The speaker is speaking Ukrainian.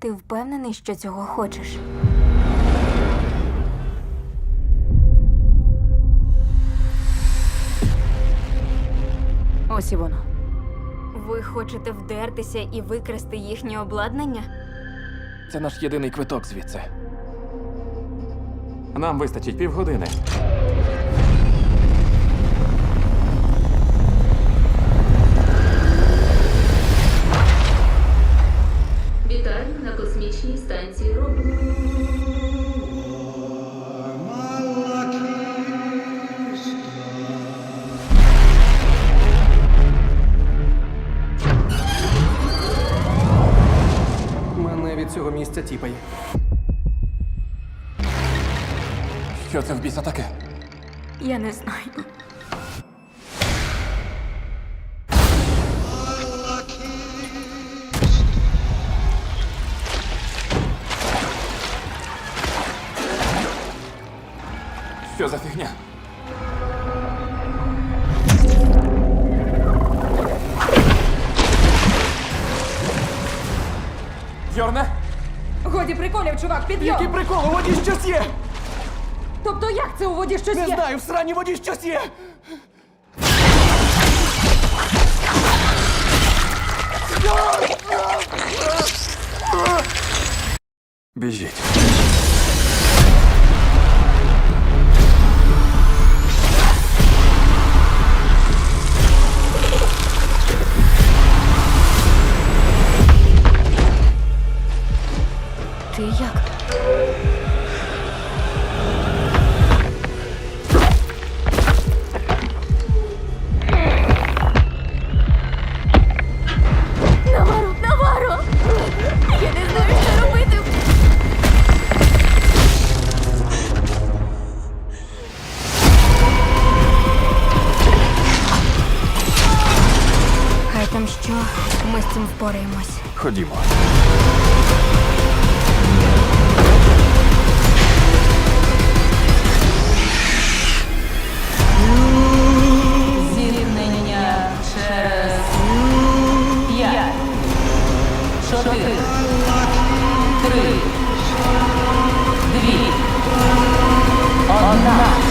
Ти впевнений, що цього хочеш? Ось і воно. Ви хочете вдертися і викрасти їхнє обладнання? Це наш єдиний квиток звідси. Нам вистачить півгодини. Робот. Мене від цього місця тіпає. Що це в біса таке? Я не знаю. Що за фігня? Йорне? Годі приколів, чувак, підйом! Який прикол, у воді щось є! Тобто як це у воді щось Не є? знаю, в сраній воді щось є! Біжіть. Ти як? Наваро! Я не знаю, що робити. Що, ми з цим впораємось. Ходімо. Три, дві, одна.